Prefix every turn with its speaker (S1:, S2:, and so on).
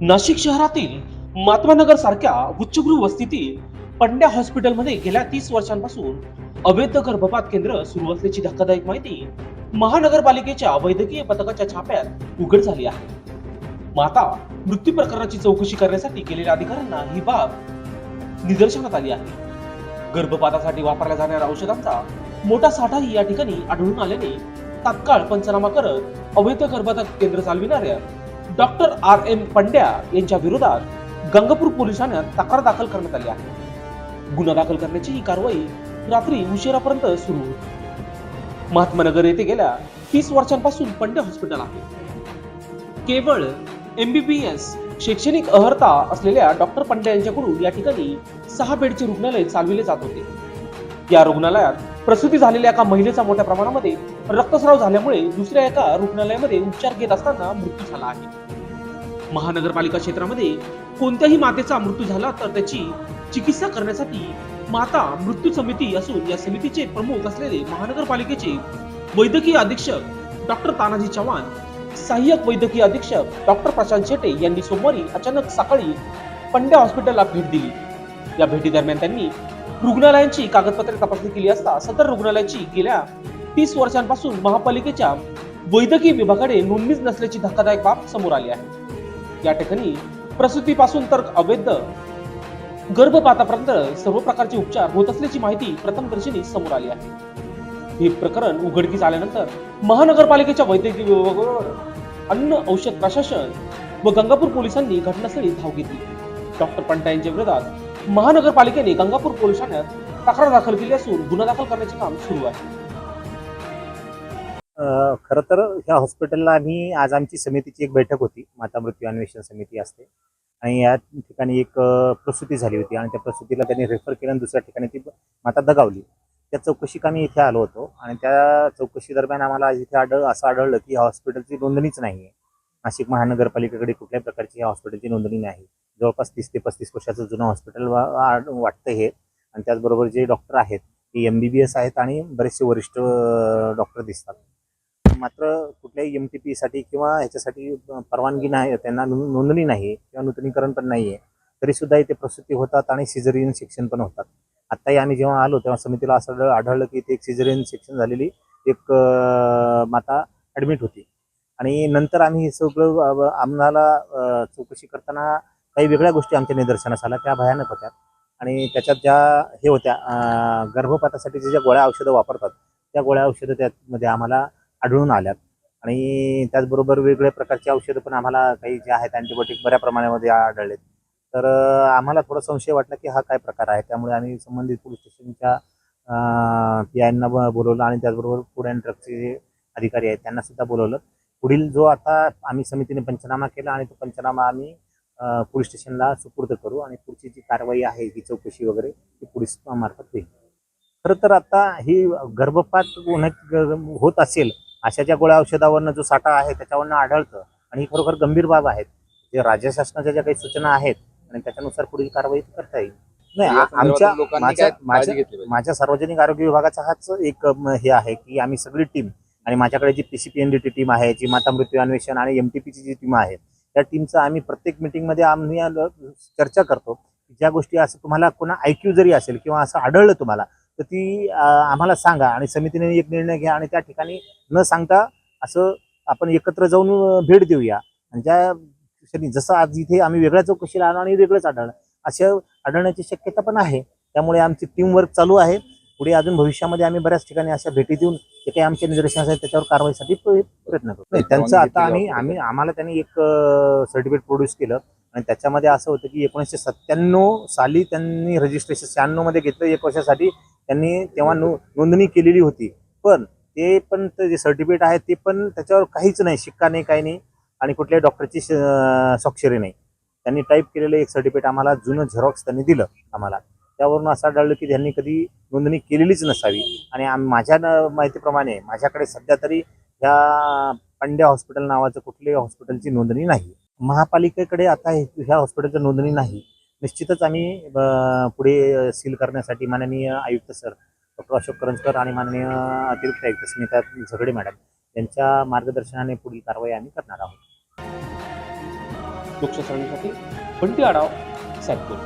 S1: नाशिक शहरातील महात्मानगर सारख्या उच्चभ्रू वस्तीतील पंड्या हॉस्पिटलमध्ये गेल्या तीस वर्षांपासून अवैध गर्भपात केंद्र सुरू असल्याची धक्कादायक माहिती महानगरपालिकेच्या वैद्यकीय पथकाच्या छाप्यात उघड झाली आहे. माता मृत्यू प्रकरणाची चौकशी करण्यासाठी गेलेल्या अधिकाऱ्यांना ही बाब निदर्शनात आली आहे. गर्भपातासाठी वापरल्या जाणाऱ्या औषधांचा मोठा साठाही या ठिकाणी आढळून आल्याने तात्काळ पंचनामा करत अवैध गर्भपात केंद्र चालविणाऱ्या डॉक्टर आर एम पंड्या यांच्या विरोधात गंगापूर पोलीस ठाण्यात तक्रार दाखल करण्यात आली आहे. गुन्हा दाखल करण्याची ही कारवाई रात्री उशिरापर्यंत सुरू होती. महात्मानगर येथे गेल्या तीस वर्षांपासून पंड्या हॉस्पिटल आहे. केवळ एमबीबीएस शैक्षणिक अहर्ता असलेल्या डॉक्टर पंड्या यांच्याकडून या ठिकाणी सहा बेडचे रुग्णालय चालविले जात होते. या रुग्णालयात प्रसूती झालेल्या एका महिलेचा मोठ्या प्रमाणामध्ये रक्तस्राव झाल्यामुळे दुसऱ्या एका रुग्णालयामध्ये उपचार घेत असताना मृत्यू झाला आहे. महानगरपालिका क्षेत्रामध्ये कोणत्याही मातेचा मृत्यू झाला तर त्याची चिकित्सा करण्यासाठी माता मृत्यू समिती असून या समितीचे प्रमुख असलेले महानगरपालिकेचे वैद्यकीय अधीक्षक डॉक्टर तानाजी चव्हाण सहाय्यक वैद्यकीय अधीक्षक डॉक्टर प्रशांत शेटे यांनी सोमवारी अचानक सकाळी पंड्या हॉस्पिटलला भेट दिली. या भेटी दरम्यान त्यांनी रुग्णालयांची कागदपत्रे तपासणी केली असता सदर रुग्णालयाची गेल्या तीस वर्षांपासून महापालिकेच्या वैद्यकीय विभागाकडे नोंदणीच नसल्याची धक्कादायक बाब समोर आली आहे. या ठिकाणी प्रसूतीपासून तर अवैध गर्भपातापर्यंत सर्व प्रकारचे उपचार होत असल्याची माहिती प्रथमदर्शनी समोर आली आहे. हे प्रकरण उघडकीस आल्यानंतर महानगरपालिकेच्या वैद्यकीय विभागावर अन्न औषध प्रशासन व गंगापूर पोलिसांनी घटनास्थळी धाव घेतली. डॉक्टर पंटा यांच्या विरोधात महानगरपालिकेने गंगापूर पोलीस ठाण्यात तक्रार दाखल केली असून गुन्हा दाखल करण्याचे काम सुरू आहे.
S2: खरं तर ह्या हॉस्पिटलला आम्ही आज आमची समितीची एक बैठक होती. माता मृत्यू अन्वेषण समिती असते. आणि या ठिकाणी एक प्रसूती झाली होती आणि त्या प्रसूतीला त्यांनी रेफर केलं आणि दुसऱ्या ठिकाणी ती माता दगावली. त्या चौकशी आम्ही इथे आलो होतो आणि त्या चौकशी दरम्यान आम्हाला इथे आढळ असं आढळलं की ह्या हॉस्पिटलची नोंदणीच नाही आहे नाशिक महानगरपालिकेकडे कुठल्याही प्रकारची ह्या हॉस्पिटलची नोंदणी नाही. जवळपास तीस ते पस्तीस वर्षाचं जुनं हॉस्पिटल वा- वाटतं हे. आणि त्याचबरोबर जे डॉक्टर आहेत ते एम बी बी एस आहेत आणि बरेचसे वरिष्ठ डॉक्टर दिसतात. मात्र कुठल्याही एम टी पीसाठी किंवा ह्याच्यासाठी परवानगी नाही त्यांना नोंदणी नाही किंवा नूतनीकरण पण नाही आहे तरीसुद्धा इथे प्रसूती होतात आणि सिझरियन सेक्शन पण होतात. आत्ताही आम्ही जेव्हा आलो तेव्हा समितीला असं आढळलं की इथे एक सिझरियन सेक्शन झालेली एक माता ॲडमिट होती. आणि नंतर आम्ही हे सगळं आम्हाला चौकशी करताना काही वेगळ्या गोष्टी आमच्या निदर्शनास आल्या त्या भयानक होत्या. आणि त्याच्यात ज्या हे होत्या अं, गर्भपातासाठी ज्या गोळ्या औषधं वापरतात त्या गोळ्या औषधं त्यामध्ये आम्हाला आढळून आल्यात. आणि त्याचबरोबर वेगवेगळ्या प्रकारची औषधं पण आम्हाला काही जे आहेत अँटीबायोटिक बऱ्या प्रमाणामध्ये आढळलेत. तर आम्हाला थोडा संशय वाटला की हा काय प्रकार आहे? त्यामुळे आम्ही संबंधित पोलीस स्टेशनच्या पी आयना बोलवलं आणि त्याचबरोबर फूड अँड ड्रगचे जे अधिकारी आहेत त्यांना सुद्धा बोलवलं. पुढील जो आता आम्ही समितीने पंचनामा केला आणि तो पंचनामा आम्ही पोलीस स्टेशनला सुपूर्द करू आणि पुढची जी कारवाई आहे ही चौकशी वगैरे ती पोलीस मार्फत होईल. खरं तर आता ही गर्भपात होण्यात होत असेल अशा ज्या गोळ्या औषधावरनं जो साठा आहे त्याच्यावरनं आढळतं. आणि ही खरोखर गंभीर बाब आहेत. जे राज्य शासनाच्या ज्या काही सूचना आहेत आणि त्याच्यानुसार पुढील कारवाई करता येईल. नाही आमच्या माझ्या माझ्या सार्वजनिक आरोग्य विभागाचा हाच एक हे आहे की आम्ही सगळी टीम आणि माझ्याकडे जी पीसीपीएनडीटी टीम आहे जी माता मृत्यू अन्वेषण आणि एमटीपीची जी टीम आहे त्या टीमचं आम्ही प्रत्येक मिटिंगमध्ये आम्ही चर्चा करतो ज्या गोष्टी असं तुम्हाला कोणा ऐक्यू जरी असेल किंवा असं आढळलं तुम्हाला तर ती आम्हाला सांगा आणि समितीने एक निर्णय घ्या आणि त्या ठिकाणी न सांगता असं आपण एकत्र जाऊन भेट देऊया. आणि ज्या क्षणी जसं आज इथे आम्ही वेगळ्या चौकशीला आलो आणि वेगळंच आढळलं. असं आढळण्याची शक्यता पण आहे. त्यामुळे आमची टीम वर्क चालू आहे. पुढे अजून भविष्यामध्ये आम्ही बऱ्याच ठिकाणी अशा भेटी देऊन जे काही आमचे निदर्शनास आहेत त्याच्यावर कारवाईसाठी प्र- प्रयत्न करू. नाही त्यांचं आता आम्ही आम्ही आम्हाला त्यांनी एक सर्टिफिकेट प्रोड्यूस केलं. आणि त्याच्यामध्ये असं होतं की एकोणीसशे सत्त्याण्णव साली त्यांनी रजिस्ट्रेशन शहाण्णवमध्ये घेतलं. एक वर्षासाठी त्यांनी तेव्हा नो नोंदणी केलेली होती. पण ते पण ते जे सर्टिफिकेट आहे ते पण त्याच्यावर काहीच नाही शिक्का नाही काही नाही आणि कुठल्याही डॉक्टरची स्वाक्षरी नाही. त्यांनी टाईप केलेलं एक सर्टिफिकेट आम्हाला जुनं झेरॉक्स त्यांनी दिलं आम्हाला. त्यावरून असं आढळलं की त्यांनी कधी नोंदणी केलेलीच नसावी. आणि माझ्या न- माहितीप्रमाणे माझ्याकडे सध्या तरी ह्या पंड्या हॉस्पिटल नावाचं कुठल्याही हॉस्पिटलची नोंदणी नाही. महापालिकेकडे आता हे- ह्या हॉस्पिटलची नोंदणी नाही. निश्चितच आम्ही पुढे सील करण्यासाठी माननीय आयुक्त सर डॉक्टर अशोक करंजकर आणि माननीय अतिरिक्त आयुक्त स्मिता झगडे मॅडम यांच्या मार्गदर्शनाने पुढील कारवाई आम्ही करणार आहोत.
S1: लोकशाहीसाठी बंटी आढाव सॅटपूर